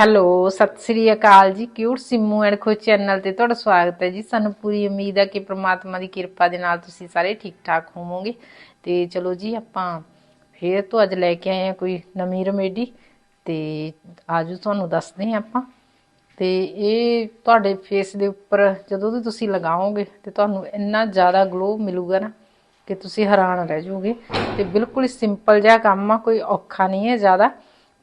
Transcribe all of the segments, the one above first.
Hello, ਸਤਿ ਸ੍ਰੀ ਅਕਾਲ ਜੀ। Cute Simmu and Khush channel ਤੇ ਤੁਹਾਡਾ ਸਵਾਗਤ ਹੈ ਜੀ। ਸਾਨੂੰ ਪੂਰੀ ਉਮੀਦ ਹੈ ਕਿ ਪ੍ਰਮਾਤਮਾ ਦੀ ਕਿਰਪਾ ਦੇ ਨਾਲ ਤੁਸੀਂ ਸਾਰੇ ਠੀਕ ਠਾਕ ਹੋਵੋਗੇ। ਤੇ ਚਲੋ ਜੀ, ਆਪਾਂ ਫੇਰ ਤੋਂ ਅੱਜ ਲੈ ਕੇ ਆਏ ਹਾਂ ਕੋਈ ਨਵੀਂ ਰਮੇਡੀ ਤੇ ਆਜੋ ਤੁਹਾਨੂੰ ਦੱਸਦੇ ਹਾਂ ਆਪਾਂ। ਤੇ ਇਹ ਤੁਹਾਡੇ ਫੇਸ ਦੇ ਉੱਪਰ ਜਦੋਂ ਵੀ ਤੁਸੀਂ ਲਗਾਓਗੇ ਤੇ ਤੁਹਾਨੂੰ ਇੰਨਾ ਜ਼ਿਆਦਾ ਗਲੋ ਮਿਲੂਗਾ ਨਾ ਕਿ ਤੁਸੀਂ ਹੈਰਾਨ ਰਹਿ ਜਾਓਗੇ। ਤੇ ਬਿਲਕੁਲ ਸਿੰਪਲ ਜਿਹਾ ਕੰਮ ਆ, ਕੋਈ ਔਖਾ ਨਹੀਂ ਹੈ ਜ਼ਿਆਦਾ।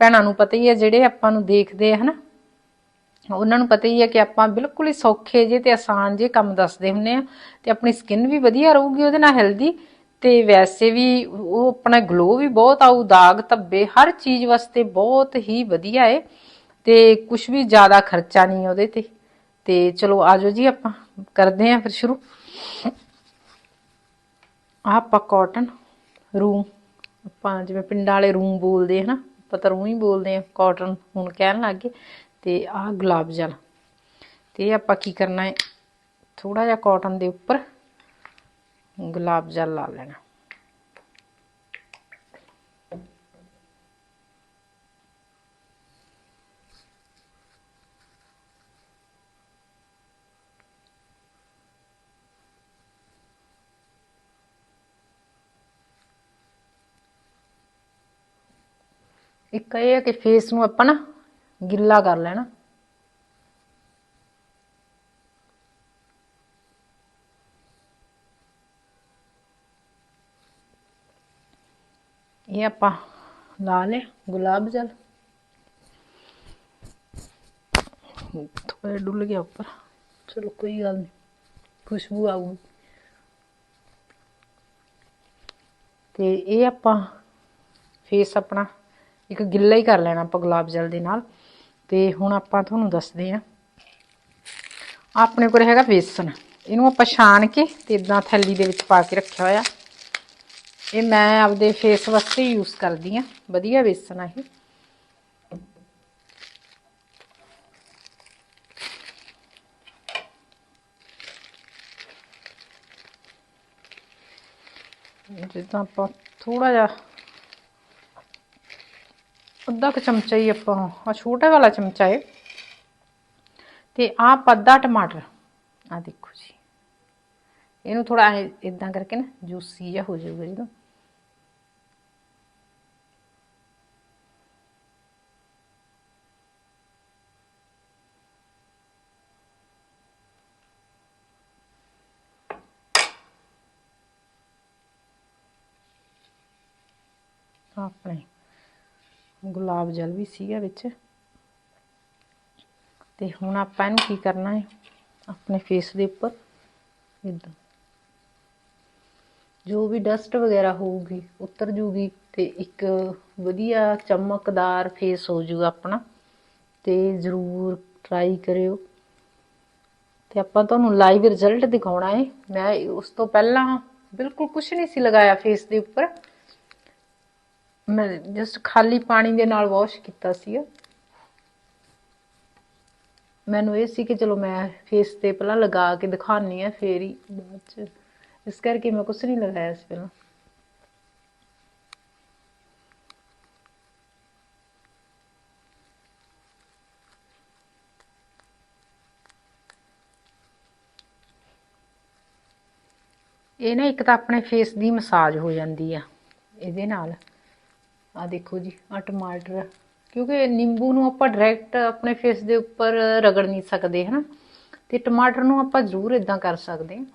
ਭੈਣਾਂ ਨੂੰ ਪਤਾ ਹੀ ਹੈ, ਜਿਹੜੇ ਆਪਾਂ ਨੂੰ ਦੇਖਦੇ ਆ, ਹਨਾ? ਉਹਨਾਂ ਨੂੰ ਪਤਾ ਹੀ ਹੈ ਕਿ ਆਪਾਂ ਬਿਲਕੁਲ ਹੀ ਸੌਖੇ ਜੇ ਤੇ ਆਸਾਨ ਜੇ ਕੰਮ ਦੱਸਦੇ ਹੁੰਨੇ ਆ ਤੇ ਆਪਣੀ ਸਕਿਨ ਵੀ ਵਧੀਆ ਰਹੂਗੀ, ਉਹਦੇ ਨਾਲ ਹੈਲਦੀ ਤੇ ਵੈਸੇ ਵੀ ਉਹ ਆਪਣਾ ਗਲੋ ਵੀ ਬਹੁਤ ਆਊ, ਦਾਗ ਧੱਬੇ ਹਰ ਚੀਜ਼ ਵਾਸਤੇ ਬਹੁਤ ਹੀ ਵਧੀਆ ਹੈ ਤੇ ਕੁਝ ਵੀ ਜ਼ਿਆਦਾ ਖਰਚਾ ਨਹੀਂ ਉਹਦੇ ਤੇ। ਤੇ ਚਲੋ ਆਜੋ ਜੀ ਆਪਾਂ, ਕਰਦੇ ਆਂ ਫਿਰ ਸ਼ੁਰੂ। ਆਪਾਂ ਕਾਟਨ ਰੂਮ ਆਪਾਂ ਜਿਵੇਂ ਪਿੰਡਾਂ ਵਾਲੇ ਰੂਮ ਬੋਲਦੇ ਹਨਾ? ਆਪਾਂ ਤਾਂ ਰੂਮ ਹੀ ਬੋਲਦੇ ਆ ਕਾਟਨ ਹੁਣ ਕਹਿਣ ਲੱਗ ਗਏ, ਤੇ ਆਹ ਗੁਲਾਬ ਜਲ। ਤੇ ਆਪਾਂ ਕੀ ਕਰਨਾ ਹੈ? ਥੋੜਾ ਜਿਹਾ ਕਾਟਨ ਦੇ ਉੱਪਰ ਗੁਲਾਬ ਜਲ ਲਾ ਲੈਣਾ। ਇੱਕ ਇਹ ਹੈ ਕਿ ਫੇਸ ਨੂੰ ਆਪਾਂ ਨਾ ਗਿੱਲਾ ਕਰ ਲੈਣਾ। ਇਹ ਆਪਾਂ ਲਾ ਲਿਆ, ਗੁਲਾਬ ਜਲ। ਥੋੜਾ ਡੁੱਲ ਗਿਆ ਉੱਪਰ। ਚਲੋ ਕੋਈ ਗੱਲ ਨਹੀਂ, ਖੁਸ਼ਬੂ ਆਊਗੀ। ਤੇ ਇਹ ਆਪਾਂ ਫੇਸ ਆਪਣਾ ਇੱਕ ਗਿੱਲਾ ਹੀ ਕਰ ਲੈਣਾ ਆਪਾਂ ਗੁਲਾਬ ਜਲ ਦੇ ਨਾਲ। ਤੇ ਹੁਣ ਆਪਾਂ ਤੁਹਾਨੂੰ ਦੱਸਦੇ ਆ ਆਪਣੇ ਕੋਲ ਹੈਗਾ ਬੇਸਨ। ਇਹਨੂੰ ਆਪਾਂ ਛਾਣ ਕੇ ਤੇ ਇਦਾਂ ਥੈਲੀ ਦੇ ਵਿੱਚ ਪਾ ਕੇ ਰੱਖਿਆ ਹੋਇਆ। ਇਹ ਮੈਂ ਆਪਦੇ ਫੇਸ ਵਾਸਤੇ ਯੂਜ਼ ਕਰਦੀ ਆ ਵਧੀਆ ਬੇਸਨ ਆ ਇਹ। ਜਿੱਦਾਂ ਆਪਾਂ ਥੋੜਾ ਜਿਹਾ ਅੱਧਾ ਕੁ ਚਮਚਾ ਹੀ ਆਪਾਂ ਆ ਛੋਟਾ ਵਾਲਾ ਚਮਚਾ ਹੈ ਤੇ ਆ ਅੱਧਾ ਟਮਾਟਰ ਆ ਦੇਖੋ ਜੀ। ਇਹਨੂੰ ਥੋੜਾ ਇਦਾਂ ਕਰਕੇ ਨਾ ਜੂਸੀ ਜਿਹਾ ਹੋ ਜਾਊਗਾ ਜਦੋਂ। ਆਪਣੇ ਗੁਲਾਬ ਜਲ ਵੀ ਸੀਗਾ ਵਿੱਚ। ਤੇ ਹੁਣ ਆਪਾਂ ਇਹਨੂੰ ਕੀ ਕਰਨਾ ਹੈ? ਆਪਣੇ ਫੇਸ ਦੇ ਉੱਪਰ। ਇਦਾਂ ਜੋ ਵੀ ਡਸਟ ਵਗੈਰਾ ਹੋਊਗੀ, ਉਤਰ ਜੂਗੀ ਤੇ ਇੱਕ ਵਧੀਆ ਚਮਕਦਾਰ ਫੇਸ ਹੋ ਜੂਗਾ ਆਪਣਾ। ਤੇ ਜ਼ਰੂਰ ਟਰਾਈ ਕਰਿਓ। ਤੇ ਆਪਾਂ ਤੁਹਾਨੂੰ ਲਾਈਵ ਰਿਜ਼ਲਟ ਦਿਖਾਉਣਾ ਹੈ। ਮੈਂ ਉਸ ਤੋਂ ਪਹਿਲਾਂ ਬਿਲਕੁਲ ਕੁਝ ਨਹੀਂ ਸੀ ਲਗਾਇਆ ਫੇਸ ਦੇ ਉੱਪਰ। ਮੈਂ ਜਸਟ ਖਾਲੀ ਪਾਣੀ ਦੇ ਨਾਲ ਵਾਸ਼ ਕੀਤਾ ਸੀ ਮੈਨੂੰ ਇਹ ਸੀ ਕਿ ਚਲੋ ਮੈਂ ਫੇਸ ਤੇ ਪਹਿਲਾਂ ਲਗਾ ਕੇ ਦਿਖਾਉਣੀ ਆ ਫੇਰ ਹੀ ਬਾਅਦ ਚ। ਇਸ ਕਰਕੇ ਮੈਂ ਕੁਝ ਨਹੀਂ ਲਗਾਇਆ ਸੀ ਪਹਿਲਾਂ। ਇਹ ਨਾ ਇੱਕ ਤਾਂ ਆਪਣੇ ਫੇਸ ਦੀ ਮਸਾਜ ਹੋ ਜਾਂਦੀ ਆ, ਇਹਦੇ ਨਾਲ। ਆ ਦੇਖੋ ਜੀ ਆ ਟਮਾਟਰ। ਕਿਉਂਕਿ ਨਿੰਬੂ ਨੂੰ ਆਪਾਂ ਡਾਇਰੈਕਟ ਆਪਣੇ ਫੇਸ ਦੇ ਉੱਪਰ ਰਗੜ ਨਹੀਂ ਸਕਦੇ, ਹਨਾ? ਤੇ ਟਮਾਟਰ ਨੂੰ ਆਪਾਂ ਜ਼ਰੂਰ ਇਦਾਂ ਕਰ ਸਕਦੇ ਹਾਂ।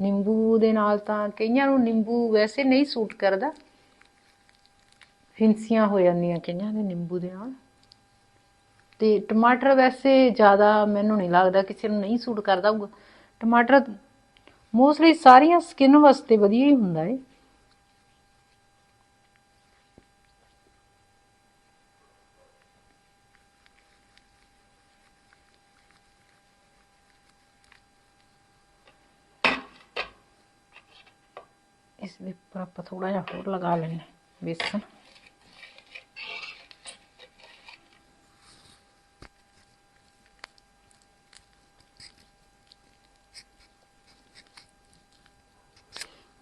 ਨਿੰਬੂ ਦੇ ਨਾਲ ਤਾਂ ਕਈਆਂ ਨੂੰ ਨਿੰਬੂ ਵੈਸੇ ਨਹੀਂ ਸੂਟ ਕਰਦਾ। ਫਿੰਸੀਆਂ ਹੋ ਜਾਂਦੀਆਂ ਕਈਆਂ ਦੇ ਨਿੰਬੂ ਦੇ ਨਾਲ। ਤੇ ਟਮਾਟਰ ਵੈਸੇ ਜ਼ਿਆਦਾ ਮੈਨੂੰ ਨਹੀਂ ਲੱਗਦਾ ਕਿਸੇ ਨੂੰ ਨਹੀਂ ਸੂਟ ਕਰਦਾ ਹੋਊਗਾ। ਟਮਾਟਰ ਮੋਸਟਲੀ ਸਾਰੀਆਂ ਸਕਿਨ ਵਾਸਤੇ ਵਧੀਆ ਹੀ ਹੁੰਦਾ ਹੈ ਇਸ ਦੇ ਉੱਪਰ ਆਪਾਂ ਥੋੜਾ ਜਿਹਾ ਹੋਰ ਲਗਾ ਲੈਣੇ ਬੇਸਨ।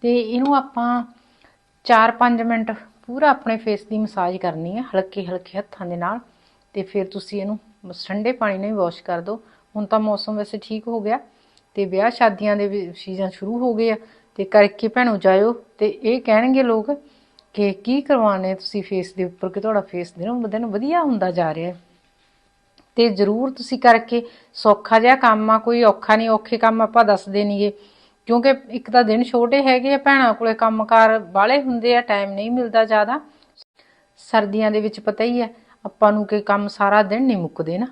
ਤੇ ਇਹਨੂੰ ਆਪਾਂ 4-5 ਮਿੰਟ ਪੂਰਾ ਆਪਣੇ ਫੇਸ ਦੀ ਮਸਾਜ ਕਰਨੀ ਹੈ ਹਲਕੇ ਹਲਕੇ ਹੱਥਾਂ ਦੇ ਨਾਲ ਤੇ ਫਿਰ ਤੁਸੀਂ ਇਹਨੂੰ ਠੰਡੇ ਪਾਣੀ ਨਾਲ ਹੀ ਵਾਸ਼ ਕਰ ਦਿਓ। ਹੁਣ ਤਾਂ ਮੌਸਮ ਵੈਸੇ ਠੀਕ ਹੋ ਗਿਆ ਤੇ ਵਿਆਹ ਸ਼ਾਦੀਆਂ ਦੇ ਸੀਜ਼ਨ ਸ਼ੁਰੂ ਹੋ ਗਏ ਆ ਤੇ ਕਰਕੇ ਭੈਣੋ ਜਾਇਓ। ਤੇ ਇਹ ਕਹਿਣਗੇ ਲੋਕ ਕਿ ਕੀ ਕਰਵਾਉਣੇ ਤੁਸੀਂ ਫੇਸ ਦੇ ਉੱਪਰ ਕਿ ਤੁਹਾਡਾ ਫੇਸ ਦਿਨੋਂ ਦਿਨ ਵਧੀਆ ਹੁੰਦਾ ਜਾ ਰਿਹਾ ਹੈ। ਤੇ ਜ਼ਰੂਰ ਤੁਸੀਂ ਕਰਕੇ ਸੌਖਾ ਜਿਹਾ ਕੰਮ ਆ, ਕੋਈ ਔਖਾ ਨਹੀਂ, ਔਖੇ ਕੰਮ ਆਪਾਂ ਦੱਸਦੇ ਨਹੀਂਗੇ। ਕਿਉਂਕਿ ਇੱਕ ਤਾਂ ਦਿਨ ਛੋਟੇ ਹੈਗੇ ਆ, ਭੈਣਾਂ ਕੋਲੇ ਕੰਮਕਾਰ ਬਾਹਲੇ ਹੁੰਦੇ ਆ ਟਾਈਮ ਨਹੀਂ ਮਿਲਦਾ ਜ਼ਿਆਦਾ। ਸਰਦੀਆਂ ਦੇ ਵਿੱਚ ਪਤਾ ਹੀ ਹੈ, ਆਪਾਂ ਨੂੰ ਕਿ ਕੰਮ ਸਾਰਾ ਦਿਨ ਨਹੀਂ ਮੁੱਕਦੇ ਨਾ।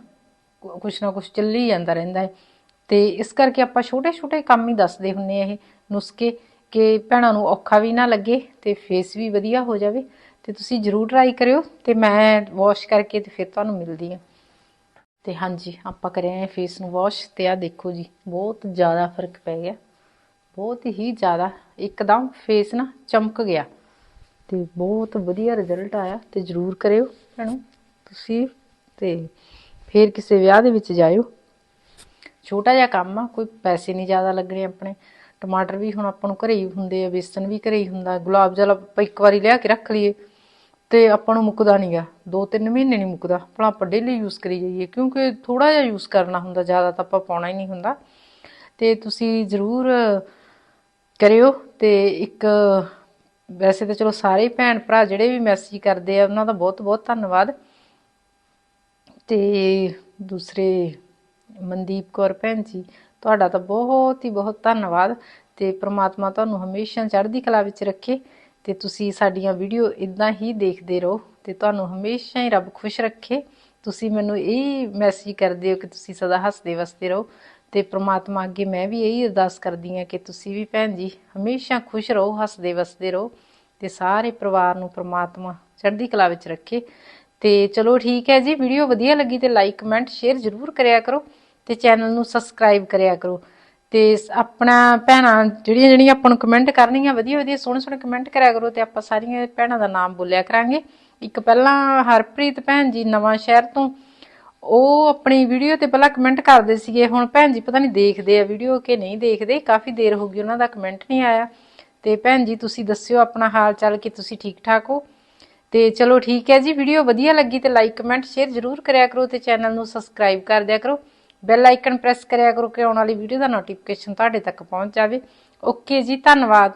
ਕੁਛ ਨਾ ਕੁਛ ਚੱਲੀ ਜਾਂਦਾ ਰਹਿੰਦਾ ਹੈ। ਤੇ ਇਸ ਕਰਕੇ ਆਪਾਂ ਛੋਟੇ ਛੋਟੇ ਕੰਮ ਹੀ ਦੱਸਦੇ ਹੁੰਨੇ ਆ ਇਹ ਨੁਸਖੇ ਕਿ ਭੈਣਾਂ ਨੂੰ ਔਖਾ ਵੀ ਨਾ ਲੱਗੇ ਤੇ ਫੇਸ ਵੀ ਵਧੀਆ ਹੋ ਜਾਵੇ ਤੇ ਤੁਸੀਂ ਜ਼ਰੂਰ ਟਰਾਈ ਕਰਿਓ ਤੇ ਮੈਂ ਵਾਸ਼ ਕਰਕੇ ਤੇ ਫਿਰ ਤੁਹਾਨੂੰ ਮਿਲਦੀ ਹਾਂ ਤੇ ਹਾਂਜੀ, ਆਪਾਂ ਕਰਿਆ ਫੇਸ ਨੂੰ ਵਾਸ਼ ਤੇ ਆ ਦੇਖੋ ਜੀ, ਬਹੁਤ ਜ਼ਿਆਦਾ ਫ਼ਰਕ ਪੈ ਗਿਆ। ਬਹੁਤ ਹੀ ਜ਼ਿਆਦਾ, ਇੱਕਦਮ ਫੇਸ ਨਾ ਚਮਕ ਗਿਆ। ਤੇ ਬਹੁਤ ਵਧੀਆ ਰਿਜ਼ਲਟ ਆਇਆ ਤੇ ਜਰੂਰ ਕਰਿਓ ਭੈਣੋ, ਤੁਸੀਂ ਤੇ ਫੇਰ ਕਿਸੇ ਵਿਆਹ ਦੇ ਵਿੱਚ ਜਾਇਓ। ਛੋਟਾ ਜਿਹਾ ਕੰਮ ਆ, ਕੋਈ ਪੈਸੇ ਨਹੀਂ ਜ਼ਿਆਦਾ ਲੱਗਣੇ ਆਪਣੇ। ਟਮਾਟਰ ਵੀ ਹੁਣ ਆਪਾਂ ਨੂੰ ਘਰੇ ਹੀ ਹੁੰਦੇ ਆ, ਬੇਸਨ ਵੀ ਘਰੇ ਹੀ ਹੁੰਦਾ, ਗੁਲਾਬ ਜਲ ਆਪਾਂ ਇੱਕ ਵਾਰੀ ਲਿਆ ਕੇ ਰੱਖ ਲਈਏ ਤੇ ਆਪਾਂ ਨੂੰ ਮੁੱਕਦਾ ਨਹੀਂਗਾ ਦੋ ਤਿੰਨ ਮਹੀਨੇ ਨਹੀਂ ਮੁੱਕਦਾ। ਭਲਾ ਆਪਾਂ ਡੇਲੀ ਯੂਜ਼ ਕਰੀ ਜਾਈਏ, ਕਿਉਂਕਿ ਥੋੜਾ ਜਿਹਾ ਯੂਜ਼ ਕਰਨਾ ਹੁੰਦਾ, ਜ਼ਿਆਦਾ ਤਾਂ ਆਪਾਂ ਪਾਉਣਾ ਹੀ ਨਹੀਂ ਹੁੰਦਾ। ਤੇ ਤੁਸੀਂ ਜ਼ਰੂਰ ਕਰਿਓ ਤੇ ਇੱਕ ਵੈਸੇ ਤਾਂ ਚਲੋ ਸਾਰੇ ਭੈਣ ਭਰਾ ਜਿਹੜੇ ਵੀ ਮੈਸੇਜ ਕਰਦੇ ਆ, ਉਹਨਾਂ ਦਾ ਬਹੁਤ ਬਹੁਤ ਧੰਨਵਾਦ। ਤੇ ਦੂਸਰੇ ਮਨਦੀਪ ਕੌਰ ਭੈਣ ਜੀ, ਤੁਹਾਡਾ ਤਾਂ ਬਹੁਤ ਹੀ ਬਹੁਤ ਧੰਨਵਾਦ ਤੇ ਪ੍ਰਮਾਤਮਾ ਤੁਹਾਨੂੰ ਹਮੇਸ਼ਾ ਚੜ੍ਹਦੀ ਕਲਾ ਵਿੱਚ ਰੱਖੇ ਤੇ ਤੁਸੀਂ ਸਾਡੀਆਂ ਵੀਡੀਓ ਇਦਾਂ ਹੀ ਦੇਖਦੇ ਰਹੋ ਤੇ ਤੁਹਾਨੂੰ ਹਮੇਸ਼ਾ ਹੀ ਰੱਬ ਖੁਸ਼ ਰੱਖੇ। ਤੁਸੀਂ ਮੈਨੂੰ ਇਹ ਮੈਸੇਜ ਕਰਦੇ ਹੋ ਕਿ ਤੁਸੀਂ ਸਦਾ ਹੱਸਦੇ ਵਸਦੇ ਰਹੋ ਤੇ ਪ੍ਰਮਾਤਮਾ ਅੱਗੇ ਮੈਂ ਵੀ ਇਹੀ ਅਰਦਾਸ ਕਰਦੀ ਹਾਂ ਕਿ ਤੁਸੀਂ ਵੀ ਭੈਣ ਜੀ ਹਮੇਸ਼ਾ ਖੁਸ਼ ਰਹੋ, ਹੱਸਦੇ ਵਸਦੇ ਰਹੋ ਤੇ ਸਾਰੇ ਪਰਿਵਾਰ ਨੂੰ ਪ੍ਰਮਾਤਮਾ ਚੜ੍ਹਦੀ ਕਲਾ ਵਿੱਚ ਰੱਖੇ। ਤੇ ਚਲੋ ਠੀਕ ਹੈ ਜੀ, ਵੀਡੀਓ ਵਧੀਆ ਲੱਗੀ ਤੇ ਲਾਈਕ ਕਮੈਂਟ ਸ਼ੇਅਰ ਜ਼ਰੂਰ ਕਰਿਆ ਕਰੋ। ਤੇ ਚੈਨਲ ਨੂੰ ਸਬਸਕ੍ਰਾਈਬ ਕਰਿਆ ਕਰੋ। ਤੇ ਸ- ਆਪਣਾ ਭੈਣਾਂ ਜਿਹੜੀਆਂ ਜਿਹੜੀਆਂ ਆਪਾਂ ਨੂੰ ਕਮੈਂਟ ਕਰਨੀਆਂ, ਵਧੀਆ ਵਧੀਆ ਸੋਹਣੇ ਸੋਹਣੇ ਕਮੈਂਟ ਕਰਿਆ ਕਰੋ ਤੇ ਆਪਾਂ ਸਾਰੀਆਂ ਭੈਣਾਂ ਦਾ ਨਾਮ ਬੋਲਿਆ ਕਰਾਂਗੇ। ਇੱਕ ਪਹਿਲਾਂ ਹਰਪ੍ਰੀਤ ਭੈਣ ਜੀ ਨਵਾਂ ਸ਼ਹਿਰ ਤੋਂ, ਉਹ ਆਪਣੀ ਵੀਡੀਓ ਤੇ ਪਹਿਲਾਂ ਕਮੈਂਟ ਕਰਦੇ ਸੀਗੇ। ਹੁਣ ਭੈਣ ਜੀ ਪਤਾ ਨਹੀਂ ਦੇਖਦੇ ਆ ਵੀਡੀਓ ਕਿ ਨਹੀਂ ਦੇਖਦੇ, ਕਾਫੀ ਦੇਰ ਹੋ ਗਈ ਉਹਨਾਂ ਦਾ ਕਮੈਂਟ ਨਹੀਂ ਆਇਆ। ਤੇ ਭੈਣ ਜੀ ਤੁਸੀਂ ਦੱਸਿਓ ਆਪਣਾ ਹਾਲ ਚਾਲ ਕਿ ਤੁਸੀਂ ਠੀਕ ਠਾਕ ਹੋ? ਤੇ ਚਲੋ ਠੀਕ ਹੈ ਜੀ ਵੀਡੀਓ ਵਧੀਆ ਲੱਗੀ ਤੇ ਲਾਈਕ ਕਮੈਂਟ ਸ਼ੇਅਰ ਜ਼ਰੂਰ ਕਰਿਆ ਕਰੋ ਤੇ ਚੈਨਲ ਨੂੰ ਸਬਸਕ੍ਰਾਈਬ ਕਰ ਦਿਆ ਕਰੋ। ਬੈਲ ਆਈਕਨ ਪ੍ਰੈਸ ਕਰਿਆ ਕਰੋ ਕਿ ਆਉਣ ਵਾਲੀ ਵੀਡੀਓ ਦਾ ਨੋਟੀਫਿਕੇਸ਼ਨ ਤੁਹਾਡੇ ਤੱਕ ਪਹੁੰਚ ਜਾਵੇ। ਓਕੇ ਜੀ, ਧੰਨਵਾਦ।